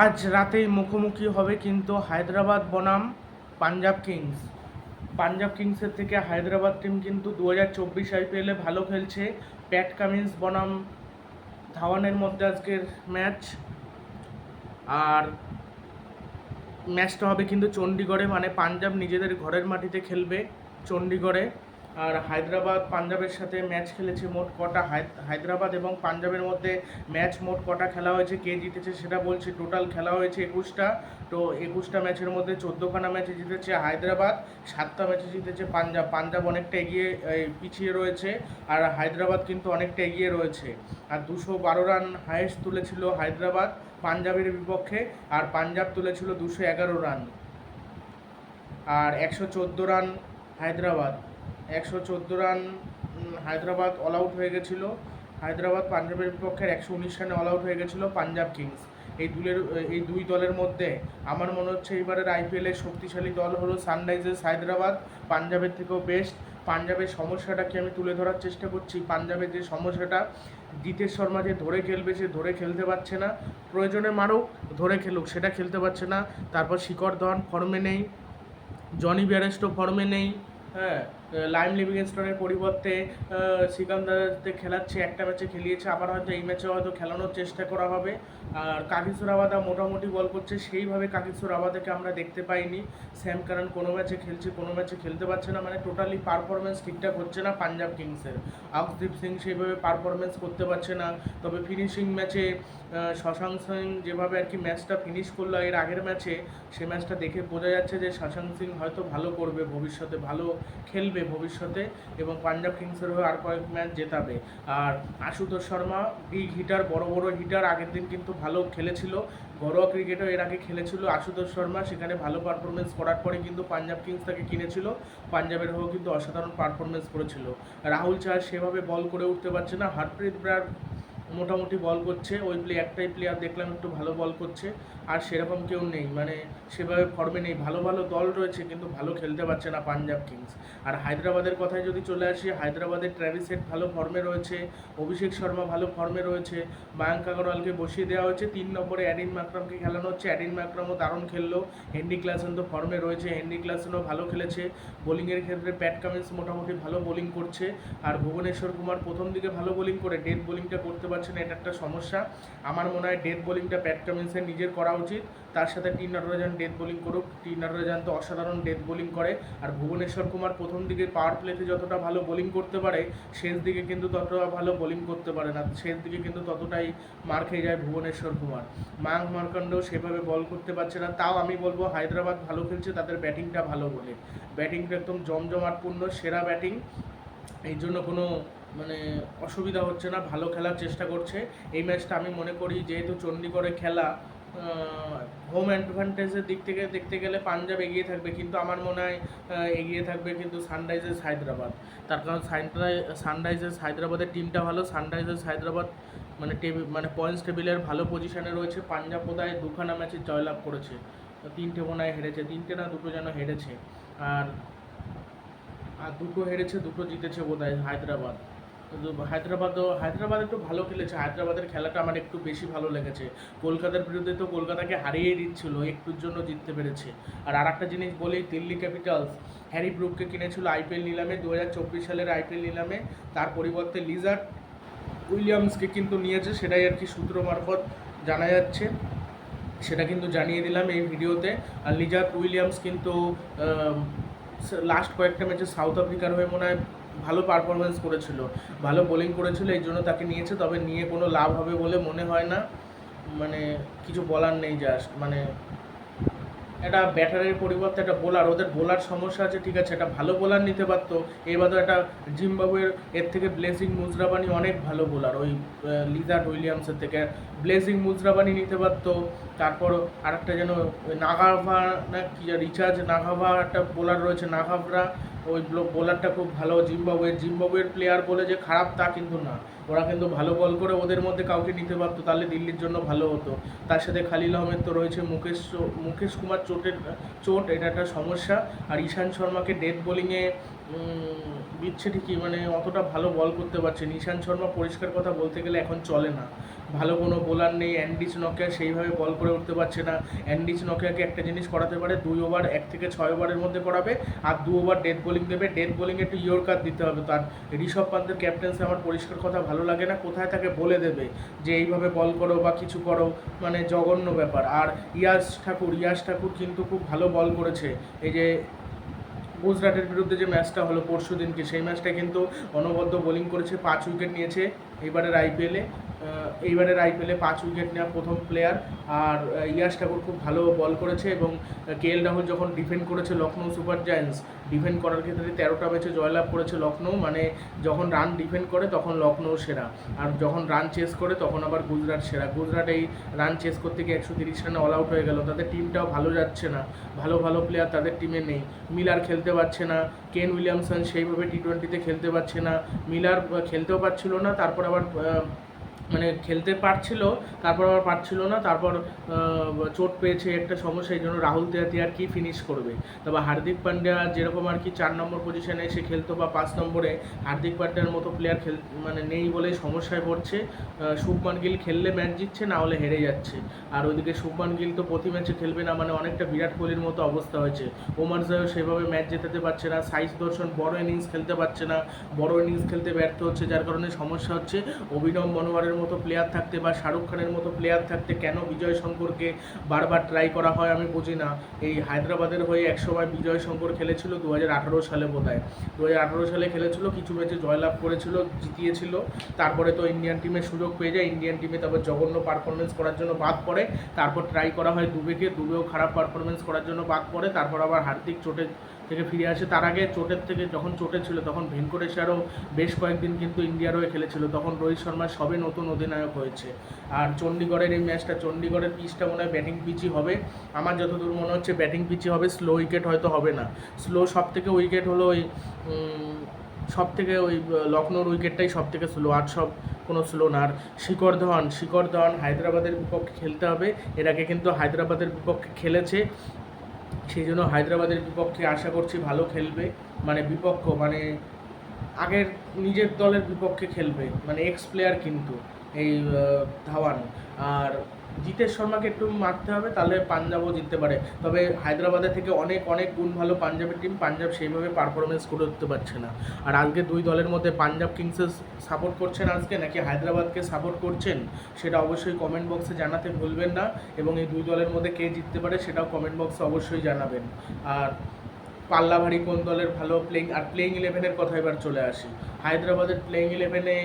আজ রাতেই মুখোমুখি হবে কিন্তু হায়দ্রাবাদ বনাম পাঞ্জাব কিংস। পাঞ্জাব কিংসের থেকে হায়দ্রাবাদ টিম কিন্তু দু হাজার চব্বিশ আইপিএলে ভালো খেলছে। প্যাট কামিন্স বনাম, ধাওয়ানের মধ্যে আজকের ম্যাচ আর ম্যাচটা হবে কিন্তু চণ্ডীগড়ে মানে পাঞ্জাব নিজেদের ঘরের মাটিতে খেলবে চণ্ডীগড়ে। আর হায়দ্রাবাদ পাঞ্জাবের সাথে ম্যাচ খেলেছে মোট কটা? হায়- হায়দ্রাবাদ এবং পাঞ্জাবের মধ্যে ম্যাচ মোট কটা খেলা হয়েছে? কে জিতেছে সেটা বলছি। টোটাল খেলা হয়েছে একুশটা। তো একুশটা ম্যাচের মধ্যে চোদ্দোখানা ম্যাচে জিতেছে হায়দ্রাবাদ, সাতটা ম্যাচে জিতেছে পাঞ্জাব। পাঞ্জাব অনেকটা এগিয়ে পিছিয়ে রয়েছে আর হায়দ্রাবাদ কিন্তু অনেকটা এগিয়ে রয়েছে। আর দুশো বারো রান হায়েস্ট তুলেছিল হায়দ্রাবাদ পাঞ্জাবের বিপক্ষে আর পাঞ্জাব তুলেছিল দুশো এগারো রান। আর একশো চোদ্দ রান হায়দ্রাবাদ। একশো চোদ্দ রান হায়দ্রাবাদ অল আউট হয়ে গেছিল। হায়দ্রাবাদ পাঞ্জাবের বিপক্ষে একশো উনিশ রানে অল আউট হয়ে গেছিল পাঞ্জাব কিংস। এই দুলের, এই দুই দলের মধ্যে আমার মনে হচ্ছে এবারের আইপিএলের শক্তিশালী দল হলো সানরাইজার্স হায়দ্রাবাদ, পাঞ্জাবের থেকেও বেস্ট পাঞ্জাবের সমস্যাটাকে আমি তুলে ধরার চেষ্টা করছি? পাঞ্জাবের যে সমস্যাটা, জিতেশ শর্মা যে ধরে খেলবে, সে ধরে খেলতে পারছে না। প্রয়োজনে মারুক, ধরে খেলুক, সেটা খেলতে পারছে না। তারপর শিকর ধন ফর্মে নেই। জনি ব্যারেস্টো ফর্মে নেই। হ্যাঁ লাইম লিভিংস্টনের পরিবর্তে সিকান্দারতে খেলাচ্ছে, একটা ম্যাচে খেলিয়েছে, আবার হয়তো এই ম্যাচে হয়তো খেলানোর চেষ্টা করা হবে। আর কাকিসুর আবাদা মোটামুটি বল করছে, সেইভাবে কাকিসুর আবাদাকে আমরা দেখতে পাইনি। স্যাম কারণ কোনো ম্যাচে খেলছে, কোনো ম্যাচে খেলতে পারছে না মানে টোটালি পারফরমেন্স ঠিকঠাক হচ্ছে না পাঞ্জাব কিংসের। আকদীপ সিং সেইভাবে পারফরমেন্স করতে পারছে না। তবে ফিনিশিং ম্যাচে শশাঙ্ক সিং যেভাবে আর কি ম্যাচটা ফিনিশ করল, এর আগের ম্যাচে সে ম্যাচটা দেখে বোঝা যাচ্ছে যে শশাঙ্ক সিং হয়তো ভালো করবে, ভবিষ্যতে ভালো খেলবে। ভবিষ্যতে এবং পাঞ্জাব কিংসের হয়ে আর কয়েক ম্যাচ জেতাবে। আর আশুতোষ শর্মা বিগ হিটার বড় বড় হিটার আগের দিন কিন্তু ভালো খেলেছিল। ঘরোয়া ক্রিকেটও এর আগে খেলেছিল আশুতোষ শর্মা। সেখানে ভালো পারফরমেন্স করার পরে কিন্তু পাঞ্জাব কিংস তাকে কিনেছিল। পাঞ্জাবের হয়েও কিন্তু অসাধারণ পারফরমেন্স করেছিল। রাহুল চার সেভাবে বল করে উঠতে পারছে না। হারপ্রীত ব্রার মোটামুটি বল করছে। ওই প্লে একটাই প্লেয়ার দেখলাম একটু ভালো বল করছে। আর সেরকম কেউ নেই। মানে সেভাবে ফর্মে নেই। ভালো ভালো দল রয়েছে, কিন্তু ভালো খেলতে পারছে না পাঞ্জাব কিংস আর হায়দ্রাবাদের কথায় যদি চলে আসি, হায়দ্রাবাদের ট্র্যাভিস হেড ভালো ফর্মে রয়েছে, অভিষেক শর্মা ভালো ফর্মে রয়েছে। মায়াঙ্ক আগরওয়ালকে বসিয়ে দেওয়া হয়েছে। তিন নম্বরে অ্যাডিন মাকরামকে খেলানো হচ্ছে। অ্যাডিন মাকরামও দারুণ খেললো। হেনরি ক্লাসেন তো ফর্মে রয়েছে। হেনরি ক্লাসেনও ভালো খেলেছে। বোলিংয়ের ক্ষেত্রে প্যাট কামিন্স মোটামুটি ভালো বোলিং করছে। আর ভুবনেশ্বর কুমার প্রথম দিকে ভালো বোলিং করে ডেথ বোলিংটা করতে পারছে না, এটা একটা সমস্যা। আমার মনে হয় ডেথ বোলিংটা প্যাট কামিন্সের নিজের করা উচিত। তার সাথে টি নটরাজান ডেথ বোলিং করুক। টি নটরাজান তো অসাধারণ ডেথ বোলিং করে। আর ভুবনেশ্বর কুমার প্রথম দিকে পাওয়ার প্লেতে যতটা ভালো বোলিং করতে পারে, শেষ দিকে কিন্তু ততটা ভালো বোলিং করতে পারে না। শেষ দিকে কিন্তু ততটাই মার খেয়ে যায় ভুবনেশ্বর কুমার। মায়াঙ্ক মার্কান্ড সেভাবে বল করতে পারছে না। তাও আমি বলব, হায়দ্রাবাদ ভালো খেলছে, তাদের ব্যাটিংটা ভালো বলে। ব্যাটিংটা একদম জমজমাটপূর্ণ, সেরা ব্যাটিং এই জন্য কোনো মানে অসুবিধা হচ্ছে না, ভালো খেলার চেষ্টা করছে। এই ম্যাচটা আমি মনে করি যেহেতু চণ্ডীগড়ে খেলা হোম অ্যাডভান্টেজের দিক থেকে দেখতে গেলে পাঞ্জাব এগিয়ে থাকবে, কিন্তু আমার মনে হয় এগিয়ে থাকবে কিন্তু সানরাইজার্স হায়দ্রাবাদ। তার কারণ সানরাই- সানরাইজার্স হায়দ্রাবাদের টিমটা ভালো, সানরাইজার্স হায়দ্রাবাদ মানে টেবিল মানে পয়েন্টস টেবিলের ভালো পজিশনে রয়েছে। পাঞ্জাব বোধহয় দুখানা ম্যাচে জয়লাভ করেছে। তিনটে মনে হয় হেরেছে, তিনটে না দুটো যেন হেরেছে। আর আর দুটো হেরেছে, দুটো জিতেছে বোধহয় হায়দ্রাবাদ। কিন্তু হায়দ্রাবাদও হায়দ্রাবাদ একটু ভালো খেলেছে। হায়দ্রাবাদের খেলাটা আমার একটু বেশি ভালো লেগেছে। কলকাতার বিরুদ্ধে তো কলকাতাকে হারিয়ে দিচ্ছিল, একটুর জন্য জিততে পেরেছে। আর আরেকটা জিনিস বলি, দিল্লি ক্যাপিটালস, হ্যারি ব্রুককে কিনেছিল আইপিএল নিলামে দু হাজার চব্বিশ সালের আইপিএল নিলামে। তার পরিবর্তে লিজার্ড উইলিয়ামসকে কিন্তু নিয়েছে, সেটাই আর কি সূত্র মারফত জানা যাচ্ছে। সেটা কিন্তু জানিয়ে দিলাম এই ভিডিওতে। আর লিজার্ড উইলিয়ামস কিন্তু লাস্ট কয়েকটা ম্যাচে সাউথ আফ্রিকার হয়ে মনে হয় ভালো পারফরমেন্স করেছিল, ভালো বোলিং করেছিল, এই জন্য তাকে নিয়েছে। তবে নিয়ে কোনো লাভ হবে বলে মনে হয় না। মানে কিছু বলার নেই জাস্ট মানে একটা ব্যাটারের পরিবর্তে একটা বোলার ওদের বোলার সমস্যা আছে, ঠিক আছে, একটা ভালো বোলার নিতে পারতো। এবার একটা জিম্বাবুয়ের, এর থেকে ব্লেসিং মুজরাবানি অনেক ভালো বোলার ওই লিজার্ড উইলিয়ামসের থেকে। ব্লেসিং মুজরাবানি নিতে পারতো। তারপর আরেকটা যেন, নাগাভা, না কি রিচার্জ নাগাভা একটা বোলার রয়েছে, নাগাভরা। ওই বোলারটা খুব ভালো জিম্বাবুয়ের জিম্বাবুয়ের প্লেয়ার বলে যে খারাপ তা কিন্তু না। ওরা কিন্তু ভালো বল করে ওদের মধ্যে কাউকে নিতে পারতো, তাহলে দিল্লির জন্য ভালো হতো। তার সাথে খালিল আহমেদ তো রয়েছে, মুকেশ মুকেশ কুমার চোটের, চোট, এটা একটা সমস্যা। আর ঈশান শর্মাকে ডেথ বোলিংয়ে দিচ্ছে ঠিকই মানে অতটা ভালো বল করতে পারছে নিশান শর্মা পরিষ্কার কথা বলতে গেলে এখন চলে না। ভালো কোনো বোলার নেই, অ্যান্ডিচ নকিয়া সেইভাবে বল করে উঠতে পারছে না। অ্যান্ডিচ নকিয়াকে একটা জিনিস করাতে পারে, দুই ওভার, এক থেকে ছয় ওভারের মধ্যে করাবে, আর দু ওভার ডেথ বোলিং দেবে। ডেথ বোলিংয়ে একটু ইয়র্কার দিতে হবে। তার ঋষভ পান্তের ক্যাপ্টেন্সি আমার পরিষ্কার কথা ভালো লাগে না। কোথায় তাকে বলে দেবে যে এইভাবে বল করো বা কিছু করো? মানে জঘন্য ব্যাপার। আর ইয়াস ঠাকুর ইয়াস ঠাকুর কিন্তু খুব ভালো বল করেছে। এই যে গুজরাটের বিরুদ্ধে যে ম্যাচটা হলো পরশু দিনকে সেই ম্যাচটা কিন্তু অনবদ্য বোলিং করেছে, পাঁচ উইকেট নিয়েছে, এবারের আইপিএলে এইবারের আইপিএলে পাঁচ উইকেট নেওয়া প্রথম প্লেয়ার আর ইয়াশ ঠাকুর খুব ভালো বল করেছে এবং কে এল রাহুল যখন ডিফেন্ড করেছে লখনৌ সুপার জায়ান্টস ডিফেন্ড করার ক্ষেত্রে তেরোটা ম্যাচে জয়লাভ করেছে লখনৌ মানে যখন রান ডিফেন্ড করে, তখন লখনৌ সেরা। আর যখন রান চেস করে, তখন আবার গুজরাট সেরা। গুজরাট এই রান চেস করতে গিয়ে একশো তিরিশ রানে অল আউট হয়ে গেল। তাদের টিমটাও ভালো যাচ্ছে না। ভালো ভালো প্লেয়ার তাদের টিমে নেই। মিলার খেলতে পারছে না। কেন উইলিয়ামসন সেইভাবে টি টোয়েন্টিতে খেলতে পারছে না। মিলার খেলতেও পারছিল না। তারপর আবার মানে খেলতে পারছিল, তারপর আবার পারছিল না, তারপর চোট পেয়েছে একটা সমস্যা এই জন্য রাহুল তেয়াতি আর কি ফিনিশ করবে? তবে হার্দিক পান্ডিয়া যেরকম আর কি চার নম্বর পজিশনে এসে খেলতো বা পাঁচ নম্বরে, হার্দিক পান্ডিয়ার মতো প্লেয়ার খেল মানে নেই বলে সমস্যায় পড়ছে। শুভমান গিল খেললে ম্যাচ জিতছে, না হলে হেরে যাচ্ছে। আর ওইদিকে শুভমান গিল তো প্রতি ম্যাচে খেলবে না মানে অনেকটা বিরাট কোহলির মতো অবস্থা হয়েছে। ওমার জায়ও সেভাবে ম্যাচ জেতাতে পারছে না সাইজ দর্শন বড় ইনিংস খেলতে পারছে না, বড় ইনিংস খেলতে ব্যর্থ হচ্ছে, যার কারণে সমস্যা হচ্ছে। অভিনব মনোয়ারের মতো প্লেয়ার থাকতে বা শাহরুখ খানের মতো প্লেয়ার থাকতে কেন বিজয় শঙ্করকে বারবার ট্রাই করা হয় আমি বুঝি না। এই হায়দ্রাবাদের হয়ে একসময় বিজয় শঙ্কর খেলেছিল দু হাজার আঠারো সালে বোধ হয় দু হাজার আঠারো সালে খেলেছিল, কিছু ম্যাচে জয়লাভ করেছিল, জিতিয়েছিল। তারপরে তো ইন্ডিয়ান টিমে সুযোগ পেয়ে যায় ইন্ডিয়ান টিমে তারপর জঘন্য পারফরমেন্স করার জন্য বাদ পড়ে। তারপর ট্রাই করা হয় দুবেকে, দুবেও খারাপ পারফরমেন্স করার জন্য বাদ পড়ে। তারপর আবার হার্দিক চোটে থেকে ফিরে আসে। তার আগে চোটের থেকে যখন চোটে ছিল, তখন ভেঙ্কটেশ্বরও বেশ কয়েকদিন কিন্তু ইন্ডিয়ার হয়ে খেলেছিল। তখন রোহিত শর্মা সবে নতুন অধিনায়ক হয়েছে। আর চণ্ডীগড়ের এই ম্যাচটা চণ্ডীগড়ের পিচটা মনে হয় ব্যাটিং পিচই হবে। আমার যতদূর মনে হচ্ছে, ব্যাটিং পিচই হবে, স্লো উইকেট হয়তো হবে না। স্লো সব থেকে উইকেট হলো ওই সব থেকে ওই লখনৌর উইকেটটাই সব থেকে স্লো, আর সব কোনো স্লো না। আর শিকর ধন শিকর ধন হায়দ্রাবাদের বিপক্ষে খেলতে হবে। এর আগে কিন্তু হায়দ্রাবাদের বিপক্ষে খেলেছে। সেই জন্য হায়দ্রাবাদের বিপক্ষে আশা করছি ভালো খেলবে। মানে বিপক্ষ মানে আগের নিজের দলের বিপক্ষে খেলবে। মানে এক্স প্লেয়ার কিন্তু, এই ধাওয়ান। আর জিতেশ শর্মাকে একটু মারতে হবে, তাহলে পাঞ্জাবও জিততে পারে। তবে হায়দ্রাবাদের থেকে অনেক অনেক গুণ ভালো পাঞ্জাবের টিম পাঞ্জাব সেইভাবে পারফরমেন্স করে উঠতে পারছে না। আর আজকে দুই দলের মধ্যে পাঞ্জাব কিংসের সাপোর্ট করছেন আজকে, নাকি হায়দ্রাবাদকে সাপোর্ট করছেন, সেটা অবশ্যই কমেন্ট বক্সে জানাতে ভুলবেন না। এবং এই দুই দলের মধ্যে কে জিততে পারে সেটাও কমেন্ট বক্সে অবশ্যই জানাবেন। আর পাল্লা ভারী কোন দলের ভালো প্লেইং আর প্লেইং ইলেভেনের কথা এবার চলে আসি। হায়দ্রাবাদের প্লেইং ইলেভেনে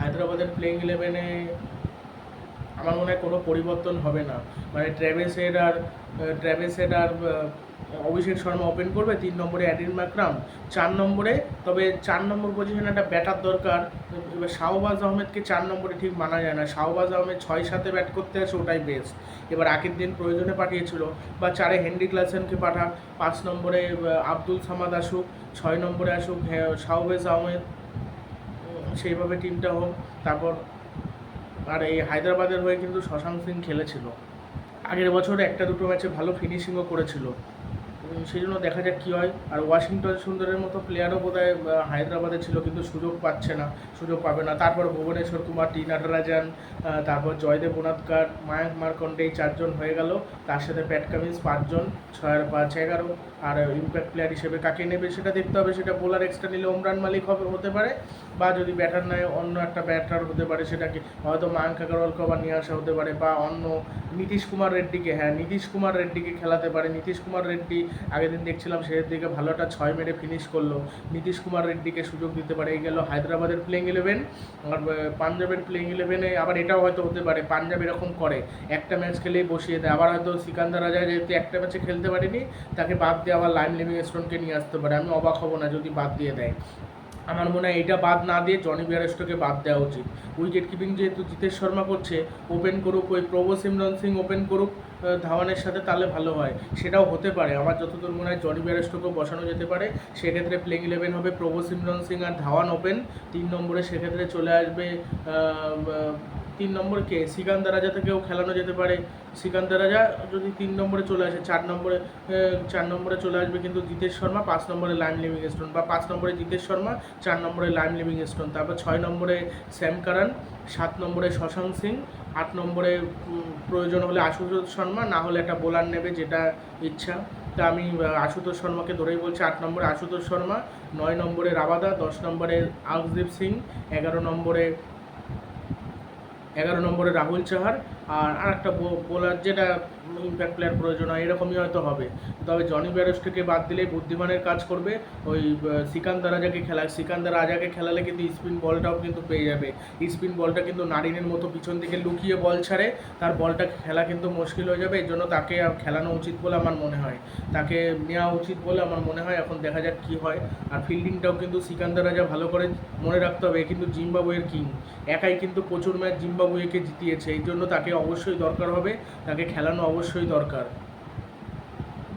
হায়দ্রাবাদের প্লেইং ইলেভেনে আমার মনে হয় কোনো পরিবর্তন হবে না। মানে ট্র্যাভেস হেড আর ট্র্যাভেস হেড আর অভিষেক শর্মা ওপেন করবে তিন নম্বরে অ্যাডিন মাকরাম চার নম্বরে তবে চার নম্বর পজিশনে একটা ব্যাটার দরকার। এবার শাহবাজ আহমেদকে চার নম্বরে ঠিক মানা যায় না। শাহবাজ আহমেদ ছয় সাথে ব্যাট করতে আছে ওটাই বেস্ট এবার আগের দিন প্রয়োজনে পাঠিয়েছিল বা চারে হেনরি ক্লাসেনকে পাঠাক পাঁচ নম্বরে আব্দুল সামাদ আসুক ছয় নম্বরে আসুক হ্যাঁ, শাহবাজ আহমেদ সেইভাবে টিমটা হোক। তারপর আর এই হায়দ্রাবাদের হয়ে কিন্তু শশাঙ্ক সিং খেলেছিল। আগের বছর একটা দুটো ম্যাচে ভালো ফিনিশিংও করেছিল। সেই জন্য দেখা যাক কী হয়। আর ওয়াশিংটন সুন্দরের মতো প্লেয়ারও বোধ হয় হায়দ্রাবাদে ছিল কিন্তু সুযোগ পাচ্ছে না, সুযোগ পাবে না। তারপর ভুবনেশ্বর কুমার টি নাটরাজান তারপর জয়দেব উনাদকার মায়াঙ্ক মার্কন্ডে এই চারজন হয়ে গেল। তার সাথে প্যাট কামিন্স পাঁচজন ছয় আর পাঁচ এগারো। আর ইম্প্যাক্ট প্লেয়ার হিসেবে কাকে নেবে সেটা দেখতে হবে, সেটা বোলার এক্সট্রা নিলে ওমরান মালিক হবে, হতে পারে। বা যদি ব্যাটার নেয়, অন্য একটা ব্যাটার হতে পারে সেটাকে। হয়তো মায়াঙ্ক আগারওয়ালকে আবার নিয়ে আসা হতে পারে। বা অন্য নীতিশ কুমার রেড্ডিকে হ্যাঁ নীতিশ কুমার রেড্ডিকে খেলাতে পারে। নীতিশ কুমার রেড্ডি আগের দিন দেখছিলাম সেদের দিকে ভালো একটা ছয় মেরে ফিনিশ করল। নীতিশ কুমার রেড্ডিকে সুযোগ দিতে পারে, এই গেল হায়দ্রাবাদের প্লেইং ইলেভেন আর পাঞ্জাবের প্লেইং ইলেভেনে আবার এটাও হয়তো হতে পারে, পাঞ্জাব এরকম করে। একটা ম্যাচ খেলেই বসিয়ে দেয়। আবার হয়তো সিকান্দার রাজা যেহেতু একটা ম্যাচে খেলতে পারেনি, তাকে বাদ দিয়ে আবার লাইম লিভিংস্টোনকে নিয়ে আসতে পারে। আমি অবাক হব না যদি বাদ দিয়ে দেয়। আমার মনে হয় এটা বাদ না দিয়ে জনি বিয়ারেস্টোকে বাদ দেওয়া উচিত। উইকেট কিপিং যেহেতু জিতেশ শর্মা করছে ওপেন করুক, ওই প্রভু সিমরন সিং ওপেন করুক ধাওয়ানের সাথে তাহলে ভালো হয়। সেটাও হতে পারে। আমার যতদূর মনে হয় জনি বিয়ারেস্টোকেও বসানো যেতে পারে। সেক্ষেত্রে প্লেইং ইলেভেন হবে প্রভু সিমরন সিং আর ধাওয়ান ওপেন। তিন নম্বরে সেক্ষেত্রে চলে আসবে তিন নম্বরকে শ্রীকান্ত রাজা থেকেও খেলানো যেতে পারে। শ্রীকান্ত রাজা যদি তিন নম্বরে চলে আসে, চার নম্বরে চার নম্বরে চলে আসবে কিন্তু জিতেশ শর্মা, পাঁচ নম্বরে লাইম লিভিং স্টোন বা পাঁচ নম্বরে জিতেশ শর্মা, চার নম্বরে লাইম লিভিং স্টোন তারপর ছয় নম্বরে স্যাম কারান, সাত নম্বরে শশাঙ্ক সিং, আট নম্বরে প্রয়োজন হলে আশুতোষ শর্মা, না হলে একটা বোলার নেবে যেটা ইচ্ছা। তা আমি আশুতোষ শর্মাকে ধরেই বলছি, আট নম্বরে আশুতোষ শর্মা, নয় নম্বরে রাবাদা, দশ নম্বরে আউসদীপ সিং, এগারো নম্বরে এগারো নম্বরে রাহুল চাহার আর আরেকটা বোলার যেটা ইম্প্যাক্ট প্লেয়ার প্রয়োজন হয়, এরকমই হয়তো হবে। তবে জনি ব্যারোস্টকে বাদ দিলে বুদ্ধিমানের কাজ করবে। ওই শ্রীকান্ত রাজাকে খেলা শ্রীকান্ত রাজাকে খেলালে কিন্তু স্পিন বলটাও কিন্তু পেয়ে যাবে। স্পিন বলটা কিন্তু নারিনের মতো পিছন দিকে লুকিয়ে বল ছাড়ে, তার বলটা খেলা কিন্তু মুশকিল হয়ে যাবে। এর জন্য তাকে খেলানো উচিত বলে আমার মনে হয়। তাকে নেওয়া উচিত বলে আমার মনে হয়, এখন দেখা যাক কী হয়। আর ফিল্ডিংটাও কিন্তু শ্রীকান্ত রাজা ভালো করে মনে রাখতে হবে। কিন্তু জিম্বাবুয়ের কিং। একাই কিন্তু প্রচুর ম্যাচ জিম্বাবুয়েকে জিতিয়েছে। এই জন্য তাকে অবশ্যই দরকার হবে, তাকে খেলানো অবশ্যই দরকার।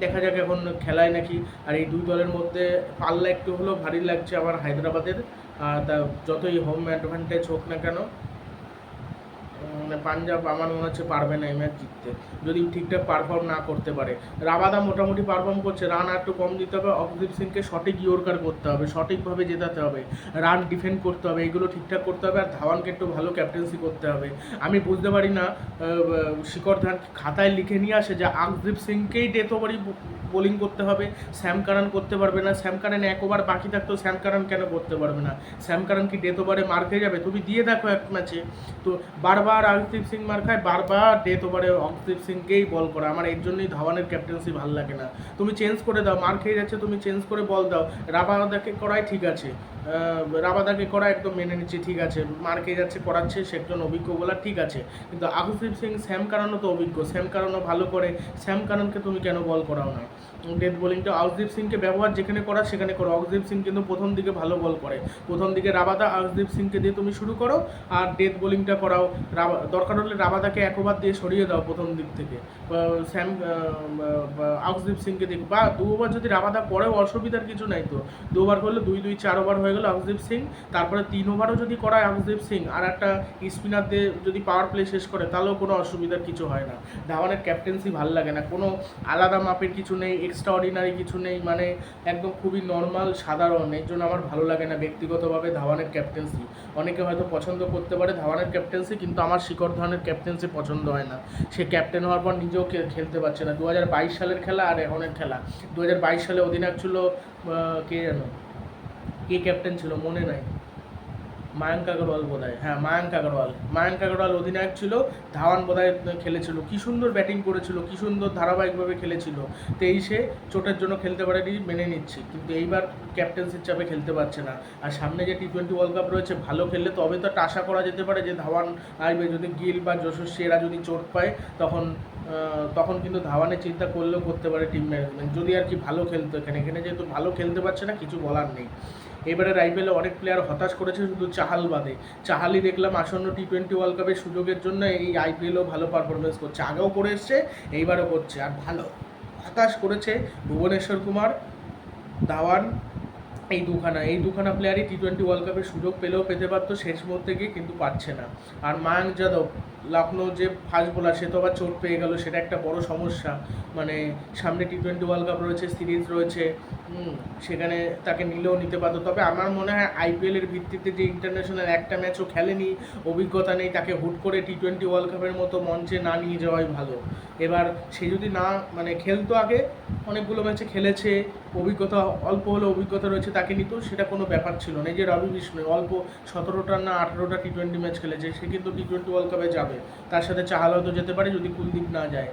দেখা যাক এখন খেলায় নাকি, আর এই দুই দলের মধ্যে পাল্লা একটু হলেও ভারী লাগছে আমার হায়দ্রাবাদের। তা যতই হোম অ্যাডভান্টেজ হোক না কেন মানে পাঞ্জাব আমার মনে হচ্ছে পারবে না এই ম্যাচ জিততে। যদি ঠিকঠাক পারফর্ম না করতে পারে। রাবাদা মোটামুটি পারফর্ম করছে রান আর একটু কম দিতে হবে। অকদীপ সিংকে সঠিক ইয়র্কার করতে হবে, সঠিকভাবে জেতাতে হবে। রান ডিফেন্ড করতে হবে, এগুলো ঠিকঠাক করতে হবে। আর ধাওয়ানকে একটু ভালো ক্যাপ্টেন্সি করতে হবে। আমি বুঝতে পারি না শিকর ধান খাতায় লিখে নিয়ে আসে যে আকদীপ সিংকেই ডেথ ওভারই বোলিং করতে হবে। স্যাম কারান করতে পারবে না। স্যাম কারান এক ওভার বাকি থাকতো স্যাম কারান কেন করতে পারবে না? স্যাম কারান কি ডেথ ওভারে মার খেয়ে যাবে? তুমি দিয়ে দেখো এক ম্যাচে তো বারবার অর্কদীপ সিং মার খায়, বারবার ডেথ ওভারে অর্কদীপ সিংকেই বল করা। আমার এর জন্যই ধাওয়ানের ক্যাপ্টেন্সি ভালো লাগে না। তুমি চেঞ্জ করে দাও, মার খেয়ে যাচ্ছে, তুমি চেঞ্জ করে বল দাও। রাবাদাকে করাই ঠিক আছে। রাবাদাকে করা একদম মেনে নিচ্ছি, ঠিক আছে। মার খেয়ে যাচ্ছে করাচ্ছে সে একজন অভিজ্ঞ বলা ঠিক আছে। কিন্তু আকুশদীপ সিং, স্যাম কারণও তো অভিজ্ঞ। স্যাম কারণও ভালো করে, স্যাম কারণকে তুমি কেন বল করাও না? ডেথ বোলিংটা আউসদীপ সিংকে ব্যবহার যেখানে করা, সেখানে করো। অক্সদীপ সিং কিন্তু প্রথম দিকে ভালো বল করে। প্রথম দিকে রাবাদা আউসদীপ সিংকে দিয়ে তুমি শুরু করো, আর ডেথ বোলিংটা করাও। রাবা, দরকার হলে রাবাদাকে একবার দিয়ে সরিয়ে দাও প্রথম দিক থেকে। স্যাম আউসদীপ সিংকে দিক বা দু যদি রাবাদা করেও, অসুবিধার কিছু নাই তো। দু ওভার করলে দুই দুই, চার ওভার হয়ে গেল আউসদীপ সিং। তারপরে তিন ওভারও যদি করায় আউসদীপ সিং, আর একটা স্পিনার দিয়ে যদি পাওয়ার প্লে শেষ করে, তাহলেও কোনো অসুবিধার কিছু হয় না। ধাওয়ানের ক্যাপ্টেন্সি ভালো লাগে না। কোনো আলাদা মাপের কিছু নেই এক্সট্রা অর্ডিনারি কিছু নেই মানে একদম খুবই নর্মাল সাধারণ। এর জন্য আমার ভালো লাগে না ব্যক্তিগতভাবে ধাওয়ানের ক্যাপ্টেন্সি অনেকে হয়তো পছন্দ করতে পারে ধাওয়ানের ক্যাপ্টেন্সি কিন্তু আমার শিকর ধাওয়ানের ক্যাপ্টেন্সি পছন্দ হয় না। সে ক্যাপ্টেন হওয়ার পর নিজেও খেলতে পারছে না। দু হাজার বাইশ সালের খেলা আর এখনের খেলা। দু হাজার বাইশ সালে অধিনায়ক ছিল কে জানো কে ক্যাপ্টেন ছিল মনে নাই। মায়াঙ্ক আগরওয়াল বোধ হয় হ্যাঁ মায়াঙ্ক আগরওয়াল। মায়াঙ্ক আগরওয়াল অধিনায়ক ছিল, ধাওয়ান বোধ খেলেছিল। কী সুন্দর ব্যাটিং করেছিল, কী সুন্দর ধারাবাহিকভাবে খেলেছিল। তেইশে চোটের জন্য খেলতে পারেনি, মেনে নিচ্ছি। কিন্তু এইবার ক্যাপ্টেন্সির চাপে খেলতে পারছে না। আর সামনে যে টি টোয়েন্টি ওয়ার্ল্ড কাপ রয়েছে, ভালো খেললে তবে তো একটা আশা করা যেতে পারে যে ধাওয়ান আসবে। যদি গিল বা যশস্বী এরা যদি চোট পায়, তখন তখন কিন্তু ধাওয়ানের চিন্তা করলেও করতে পারে টিম ম্যানেজমেন্ট যদি আর কি ভালো খেলতো এখানে। এখানে যেহেতু ভালো খেলতে পারছে না, কিছু বলার নেই। এবারের আইপিএলে অনেক প্লেয়ার হতাশ করেছে শুধু চাহাল বাদে। চাহালই দেখলাম আসন্ন টি টোয়েন্টি ওয়ার্ল্ড কাপের সুযোগের জন্য এই আইপিএলও ভালো পারফরমেন্স করছে। আগেও করে এসছে, এইবারও করছে। আর ভালো। হতাশ করেছে ভুবনেশ্বর কুমার, ধাওয়ান এই দুখানা এই দুখানা প্লেয়ারই টি টোয়েন্টি ওয়ার্ল্ড কাপের সুযোগ পেলেও পেতে পারতো শেষ মুহূর্তে গিয়ে, কিন্তু পাচ্ছে না। আর মায়াঙ্ক যাদব লখনৌ যে ফাস্ট বোলার সে তো আবার চোট পেয়ে গেল, সেটা একটা বড় সমস্যা। মানে সামনে টি টোয়েন্টি ওয়ার্ল্ড কাপ রয়েছে সিরিজ রয়েছে সেখানে তাকে নিলেও নিতে পারতো। তবে আমার মনে হয় আইপিএলের ভিত্তিতে যে ইন্টারন্যাশনাল একটা ম্যাচও খেলেনি, অভিজ্ঞতা নেই, তাকে হুট করে টি টোয়েন্টি ওয়ার্ল্ড কাপের মতো মঞ্চে না নিয়ে যাওয়াই ভালো। এবার সে যদি না মানে খেলতো আগে, অনেকগুলো ম্যাচে খেলেছে অভিজ্ঞতা, অল্প হলে অভিজ্ঞতা রয়েছে তাকে নিত সেটা কোনো ব্যাপার ছিল না। এই যে রবি বিষ্ণু, অল্প সতেরোটা না আঠেরোটা টি টোয়েন্টি ম্যাচ খেলেছে, সে কিন্তু টি টোয়েন্টি ওয়ার্ল্ড কাপে যাবে। তার সাথে চাহাল হয়তো যেতে পারে যদি কুলদীপ না যায়।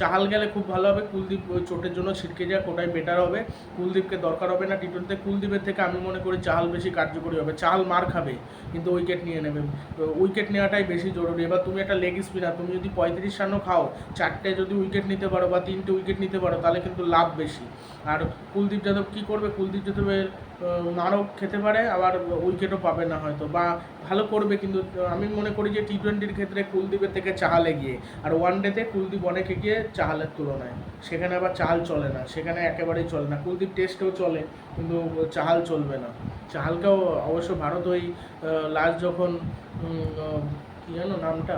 চাহাল গেলে খুব ভালো হবে। কুলদীপ চোটের জন্য ছিটকে যাক ওটাই বেটার হবে। কুলদীপকে দরকার হবে না টি টোয়েন্টিতে কুলদীপের থেকে আমি মনে করি চাহাল বেশি কার্যকরী হবে। চাহাল মার খাবে, কিন্তু উইকেট নিয়ে নেবে। উইকেট নেওয়াটাই বেশি জরুরি। এবার তুমি একটা লেগ স্পিনার তুমি যদি পঁয়ত্রিশ রানও খাও, চারটে যদি উইকেট নিতে পারো বা তিনটে উইকেট নিতে পারো, তাহলে কিন্তু লাভ বেশি। আর কুলদীপ যাদব কী করবে? কুলদীপ যাদবের মারও খেতে পারে, আবার উইকেটও পাবে না হয়তো, বা ভালো করবে কিন্তু, আমি মনে করি যে টি টোয়েন্টির ক্ষেত্রে কুলদীপের থেকে চাহাল এগিয়ে, আর ওয়ান ডেতে কুলদীপ অনেক এগিয়ে চাহালের তুলনায়, সেখানে আবার চাহাল চলে না, সেখানে একেবারেই চলে না, কুলদীপ টেস্টেও চলে, কিন্তু চাহাল চলবে না চাহালকেও অবশ্য ভারত ওই লাস্ট যখন কি জানো নামটা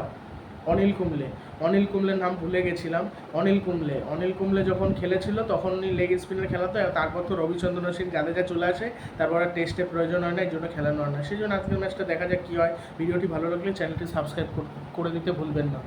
অনিল কুম্বলে। অনিল কুম্বলের নাম ভুলে গেছিলাম। অনিল কুম্বলে। অনিল কুম্বলে যখন খেলেছিল তখন লেগ স্পিনের খেলাতো তারপর তো রবিচন্দ্রন সিং গাদেজা চলে আসে, তারপর আর টেস্টে প্রয়োজন হয় না, এই জন্য খেলানো হয় না। সেই জন্য আজকের ম্যাচটা দেখা যাক কী হয়। ভিডিওটি ভালো লাগলে চ্যানেলটি সাবস্ক্রাইব করে দিতে ভুলবেন না।